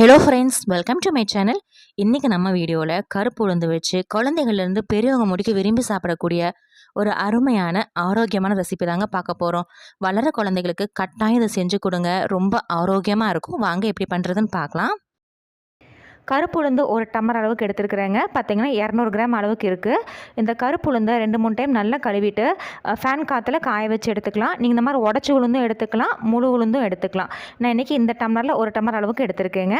Hello friends welcome to my channel இன்றைக்கி நம்ம வீடியோவில் கருப்பு உளுந்து வச்சு குழந்தைகள்லேருந்து பெரியவங்க முடிக்க விரும்பி சாப்பிடக்கூடிய ஒரு அருமையான ஆரோக்கியமான ரெசிபி தாங்க பார்க்க போகிறோம் வளர குழந்தைகளுக்கு கட்டாயம் இதை செஞ்சு கொடுங்க. ரொம்ப ஆரோக்கியமாக இருக்கும். வாங்க எப்படி பண்ணுறதுன்னு பார்க்கலாம். கருப்பு உளுந்து ஒரு டம்ளர் அளவுக்கு எடுத்துருக்குறேங்க. பார்த்தீங்கன்னா இரநூறு கிராம் அளவுக்கு இருக்குது இந்த கருப்பு உளுந்தை ரெண்டு மூணு டைம் நல்லா கழுவிட்டு ஃபேன் காற்றுல காய வச்சு எடுத்துக்கலாம். நீங்கள் இந்த மாதிரி உடச்சி உளுந்தும் எடுத்துக்கலாம். முழு உளுந்தும் எடுத்துக்கலாம். நான் இன்றைக்கி இந்த டம்ளரில் ஒரு டம்ளர் அளவுக்கு எடுத்துருக்கேங்க.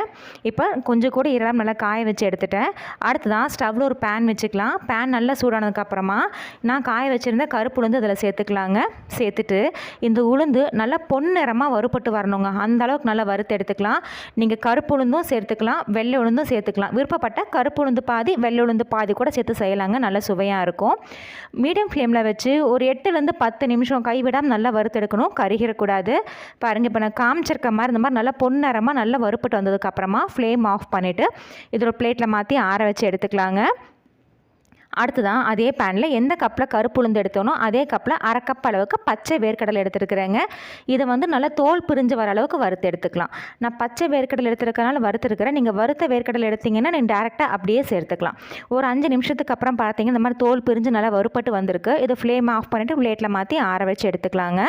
இப்போ கொஞ்சம் கூட இரலாம் நல்லா காய வச்சு எடுத்துட்டேன். அடுத்ததான் ஸ்டவ்வில் ஒரு பேன் வச்சுக்கலாம். பேன் நல்லா சூடானதுக்கப்புறமா நான் காய வச்சுருந்த கருப்பு உளுந்து அதில் சேர்த்துக்கலாங்க. சேர்த்துட்டு இந்த உளுந்து நல்லா பொன்னிறமாக வறுபட்டு வரணுங்க. அந்த அளவுக்கு நல்லா வறுத்து எடுத்துக்கலாம். நீங்கள் கருப்பு உளுந்தும் சேர்த்துக்கலாம். வெள்ளை உளுந்தும் சேர்த்துக்கலாம். விருப்பப்பட்ட கருப்பு உளுந்து பாதி வெள்ளை உளுந்து பாதி கூட சேர்த்து செய்யலாங்க. நல்லா சுவையாக இருக்கும். மீடியம் ஃப்ளேமில் வச்சு ஒரு எட்டுலேருந்து பத்து நிமிஷம் கைவிடாமல் நல்லா வறுத்தெடுக்கணும். கருகிடக்கூடாது. பாருங்கள் இப்போ நான் காமிச்சிருக்க மாதிரி இந்த மாதிரி நல்லா பொன்னரமாக நல்லா வறுப்பட்டு வந்ததுக்கப்புறமா ஃப்ளேம் ஆஃப் பண்ணிவிட்டு இதோட பிளேட்டில் மாற்றி ஆற வச்சு எடுத்துக்கலாங்க. அடுத்ததான் அதே பேனில் எந்த கப்பில் கருப்பு உளுந்து எடுத்தோனோ அதே கப்பில் அரை கப் அளவுக்கு பச்சை வேர்க்கடலை எடுத்துருக்குறேங்க. இதை வந்து நல்லா தோல் பிரிஞ்சு வர அளவுக்கு வறுத்து எடுத்துக்கலாம். நான் பச்சை வேர்க்கடலை எடுத்துருக்கனால வறுத்துருக்கிறேன். நீங்கள் வறுத்த வேர்க்கடலை எடுத்தீங்கன்னா நீங்கள் டேரெக்டாக அப்படியே சேர்த்துக்கலாம். ஒரு அஞ்சு நிமிஷத்துக்கு அப்புறம் பார்த்தீங்கன்னா இந்த மாதிரி தோல் பிரிஞ்சு நல்லா வறுப்பட்டு வந்திருக்கு. இதை ஃப்ளேம் ஆஃப் பண்ணிவிட்டு பிளேட்டில் மாற்றி ஆற வச்சு எடுத்துக்கலாங்க.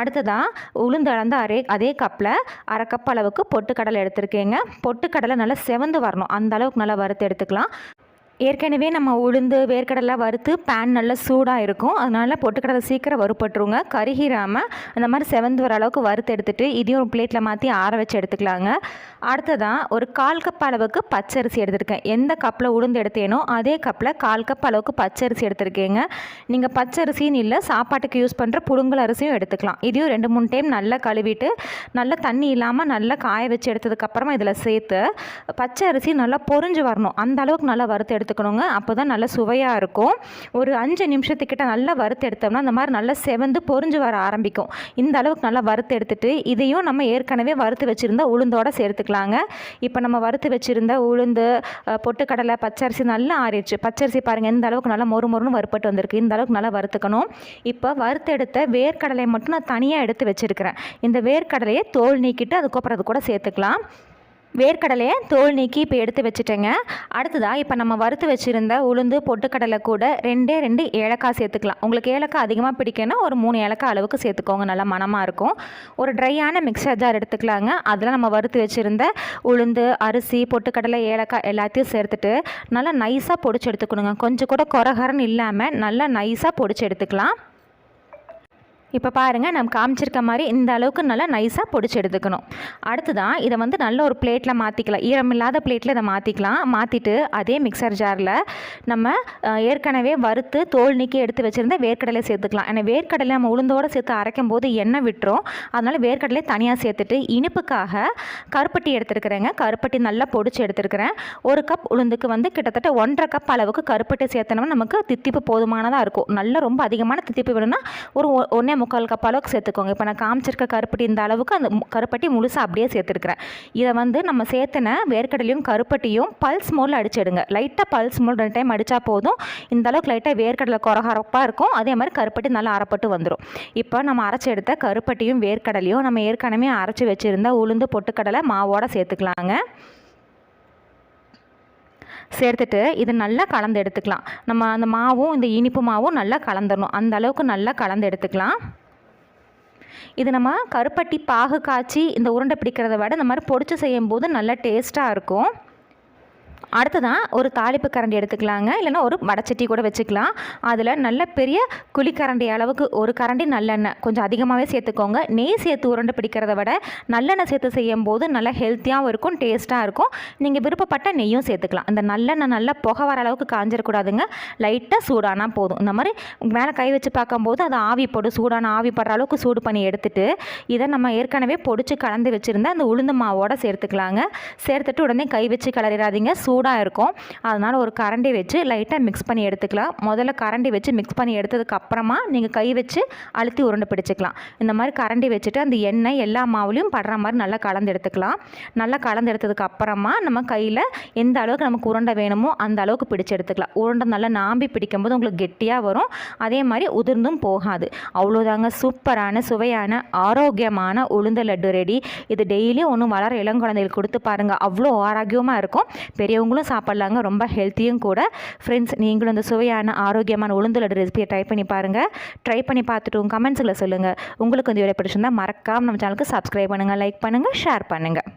அடுத்ததாக உளுந்து அரே அதே கப்பில் அரை கப் அளவுக்கு பொட்டுக்கடலை எடுத்திருக்கேங்க. பொட்டுக்கடலை நல்லா செவந்து வரணும். அந்த அளவுக்கு நல்லா வறுத்து எடுத்துக்கலாம். ஏற்கனவே நம்ம உளுந்து வேர்க்கடலை வறுத்து பேன் நல்லா சூடாக இருக்கும். அதனால் பொட்டுக்கடலை சீக்கிரம் வறுப்பட்டுருங்க கருகிராமல் அந்த மாதிரி செவந்து வர அளவுக்கு வறுத்து எடுத்துகிட்டு இதையும் ஒரு பிளேட்டில் மாற்றி ஆற வச்சு எடுத்துக்கலாங்க. அடுத்ததான் ஒரு கால் கப் அளவுக்கு பச்சரிசி எடுத்திருக்கேன். எந்த கப்பில் உளுந்து எடுத்தேனோ அதே கப்பில் கால் கப் அளவுக்கு பச்சரிசி எடுத்திருக்கேங்க. நீங்கள் பச்சரிசின்னு இல்லை சாப்பாட்டுக்கு யூஸ் பண்ணுற புழுங்கல் அரிசியும் எடுத்துக்கலாம். இதையும் ரெண்டு மூணு டைம் நல்லா கழுவிட்டு நல்லா தண்ணி இல்லாமல் நல்லா காய வச்சு எடுத்ததுக்கப்புறமா இதில் சேர்த்து பச்சை அரிசி நல்லா பொரிஞ்சு வரணும். அந்த அளவுக்கு நல்லா வறுத்து எடுத்துக்கணுங்க. அப்போ தான் நல்லா சுவையாக இருக்கும். ஒரு அஞ்சு நிமிஷத்துக்கிட்ட நல்லா வறுத்து எடுத்தோம்னா அந்த மாதிரி நல்லா செவந்து பொறிஞ்சு வர ஆரம்பிக்கும். இந்த அளவுக்கு நல்லா வறுத்து எடுத்துட்டு இதையும் நம்ம ஏற்கனவே வறுத்து வச்சுருந்தால் உளுந்தோட சேர்த்துக்கலாம். சேர்த்துக்கலாங்க இப்போ நம்ம வறுத்து வச்சுருந்த உளுந்து பொட்டுக்கடலை பச்சரிசி நல்லா ஆறிடுச்சு. பச்சரிசி பாருங்கள் எந்த அளவுக்கு நல்லா மொறு மொறுன்னு வறுப்பட்டு வந்திருக்கு. இந்த அளவுக்கு நல்லா வறுத்துக்கணும். இப்போ வறுத்தெடுத்த வேர்க்கடலை மட்டும் நான் தனியாக எடுத்து வச்சுருக்கிறேன். இந்த வேர்க்கடலையை தோல் நீக்கிட்டு அதுக்கப்புறம் அது கூட சேர்த்துக்கலாம். வேர்க்கடலையை தோல் நீக்கி இப்போ எடுத்து வச்சுட்டேங்க. அடுத்ததாக இப்போ நம்ம வறுத்து வச்சுருந்த உளுந்து பொட்டுக்கடலை கூட ரெண்டே ரெண்டு ஏலக்காய் சேர்த்துக்கலாம். உங்களுக்கு ஏலக்காய் அதிகமாக பிடிக்குன்னா ஒரு மூணு ஏலக்காய் அளவுக்கு சேர்த்துக்கோங்க. நல்லா மனமாக இருக்கும். ஒரு ட்ரையான மிக்சர் ஜார் எடுத்துக்கலாங்க. அதில் நம்ம வறுத்து வச்சுருந்த உளுந்து அரிசி பொட்டுக்கடலை ஏலக்காய் எல்லாத்தையும் சேர்த்துட்டு நல்லா நைஸாக பொடிச்சு எடுத்துக்கணுங்க. கொஞ்சம் கூட குறகரன்னு இல்லாமல் நல்லா நைஸாக பொடிச்சு எடுத்துக்கலாம். இப்போ பாருங்கள் நம்ம காமிச்சிருக்க மாதிரி இந்த அளவுக்கு நல்லா நைஸாக பொடிச்சு எடுத்துக்கணும். அடுத்ததான் இதை வந்து நல்ல ஒரு பிளேட்டில் மாற்றிக்கலாம் ஈரமில்லாத பிளேட்டில் இதை மாற்றிக்கலாம் மாற்றிட்டு அதே மிக்சர் ஜாரில் நம்ம ஏற்கனவே வறுத்து தோல் நீக்கி எடுத்து வச்சுருந்த வேர்க்கடலை சேர்த்துக்கலாம். ஏன்னா வேர்க்கடலை நம்ம உளுந்தோடு சேர்த்து அரைக்கும் போது எண்ணெய் விட்டுரும். அதனால் வேர்க்கடலை தனியாக சேர்த்துட்டு இனிப்புக்காக கருப்பட்டி எடுத்துருக்குறேங்க. கருப்பட்டி நல்லா பொடிச்சு எடுத்துருக்கிறேன். ஒரு கப் உளுந்துக்கு வந்து கிட்டத்தட்ட ஒன்றரை கப் அளவுக்கு கருப்பட்டி சேர்த்தனோம்னா நமக்கு தித்திப்பு போதுமானதாக இருக்கும். நல்லா ரொம்ப அதிகமான தித்திப்பு வேணும்னா ஒரு ஒன்றே முக்கால் கப் அளவுக்கு சேர்த்துக்கோங்க. இப்போ நான் காமிச்சிருக்க கருப்பட்டி இந்த அளவுக்கு அந்த கருப்பட்டி முழுசாக அப்படியே சேர்த்துருக்குறேன். இதை வந்து நம்ம சேர்த்துன வேர்க்கடலையும் கருப்பட்டியும் பல்ஸ் மோடில் அடிச்சிடுங்க. லைட்டாக பல்ஸ் மோல் ரெண்டு டைம் அடித்தா போதும். இந்த அளவுக்கு லைட்டாக வேர்க்கடலை குறகரப்பாக இருக்கும். அதே மாதிரி கருப்பட்டி நல்லா அரைப்பட்டு வந்துடும் இப்போ நம்ம அரைச்சி எடுத்த கருப்பட்டியும் வேர்க்கடலையும் நம்ம ஏற்கனவே அரைச்சி வச்சுருந்த உளுந்து பொட்டுக்கடலை மாவோட சேர்த்துக்கலாங்க. சேர்த்துட்டு இது நல்லா கலந்து எடுத்துக்கலாம். நம்ம அந்த மாவும் இந்த இனிப்பு மாவும் நல்லா கலந்துடணும் அந்த அளவுக்கு நல்லா கலந்து எடுத்துக்கலாம். இது நம்ம கருப்பட்டி பாகு காய்ச்சி இந்த உருண்டை பிடிக்கிறத விட இந்த மாதிரி பொடிச்சு செய்யும்போது நல்லா டேஸ்ட்டாக இருக்கும். அடுத்ததான் ஒரு தாளிப்பு கரண்டி எடுத்துக்கலாங்க. இல்லைன்னா ஒரு வடச்சட்டி கூட வச்சுக்கலாம். அதில் நல்ல பெரிய குழிக்கரண்டி அளவுக்கு ஒரு கரண்டி நல்லெண்ணெய் கொஞ்சம் அதிகமாகவே சேர்த்துக்கோங்க. நெய் சேர்த்து உருண்டை பிடிக்கிறத விட நல்லெண்ணெய் சேர்த்து செய்யும் போது நல்லா ஹெல்த்தியாகவும் இருக்கும் டேஸ்ட்டாக இருக்கும். நீங்கள் விருப்பப்பட்ட நெய்யும் சேர்த்துக்கலாம். இந்த நல்லெண்ணெய் நல்லா புகை வர அளவுக்கு காஞ்சிடக்கூடாதுங்க லைட்டாக சூடானா போதும். இந்த மாதிரி மேலே கை வச்சு பார்க்கும்போது அது ஆவி போடும் சூடான ஆவி படுற அளவுக்கு சூடு பண்ணி எடுத்துட்டு இதை நம்ம ஏற்கனவே பொடிச்சு கலந்து வச்சுருந்தா அந்த உளுந்து மாவோட சேர்த்துக்கலாங்க. சேர்த்துட்டு உடனே கை வச்சு கிளறிடாதீங்க. சூடாக இருக்கும். அதனால் ஒரு கரண்டி வச்சு லைட்டாக மிக்ஸ் பண்ணி எடுத்துக்கலாம். முதல்ல கரண்டி வச்சு மிக்ஸ் பண்ணி எடுத்ததுக்கு அப்புறமா நீங்கள் கை வச்சு அழுத்தி உருண்டை பிடிச்சிக்கலாம். இந்த மாதிரி கரண்டி வச்சுட்டு அந்த எண்ணெய் எல்லா மாவுலையும் படுற மாதிரி நல்லா கலந்து எடுத்துக்கலாம். நல்லா கலந்து எடுத்ததுக்கு அப்புறமா நம்ம கையில் எந்த அளவுக்கு நமக்கு உருண்டை வேணுமோ அந்த அளவுக்கு பிடிச்சி எடுத்துக்கலாம். உருண்டை நல்லா நாம்பி பிடிக்கும்போது உங்களுக்கு கெட்டியாக வரும். அதே மாதிரி உதிர்ந்தும் போகாது. அவ்வளோதாங்க சூப்பரான சுவையான ஆரோக்கியமான உளுந்த லட்டு ரெடி. இது டெய்லியும் ஒன்றும் வளர இளங்குழந்தைகளுக்கு கொடுத்து பாருங்கள் அவ்வளோ ஆரோக்கியமாக இருக்கும். பெரிய பெரியவங்களும் சாப்பிட்லாங்க. ரொம்ப ஹெல்த்தியும் கூட. ஃப்ரெண்ட்ஸ் நீங்களும் இந்த சுவையான ஆரோக்கியமான உளுந்து லட்டு ரெசிபியை ட்ரை பண்ணி பாருங்கள் ட்ரை பண்ணி பார்த்துட்டு உங்கள் கமெண்ட்ஸில் சொல்லுங்கள் உங்களுக்கு இந்த வீடியோ பிடிச்சிருந்தா மறக்காமல் நம்ம சேனலுக்கு சப்ஸ்கிரைப் பண்ணுங்கள் லைக் பண்ணுங்கள் ஷேர் பண்ணுங்கள்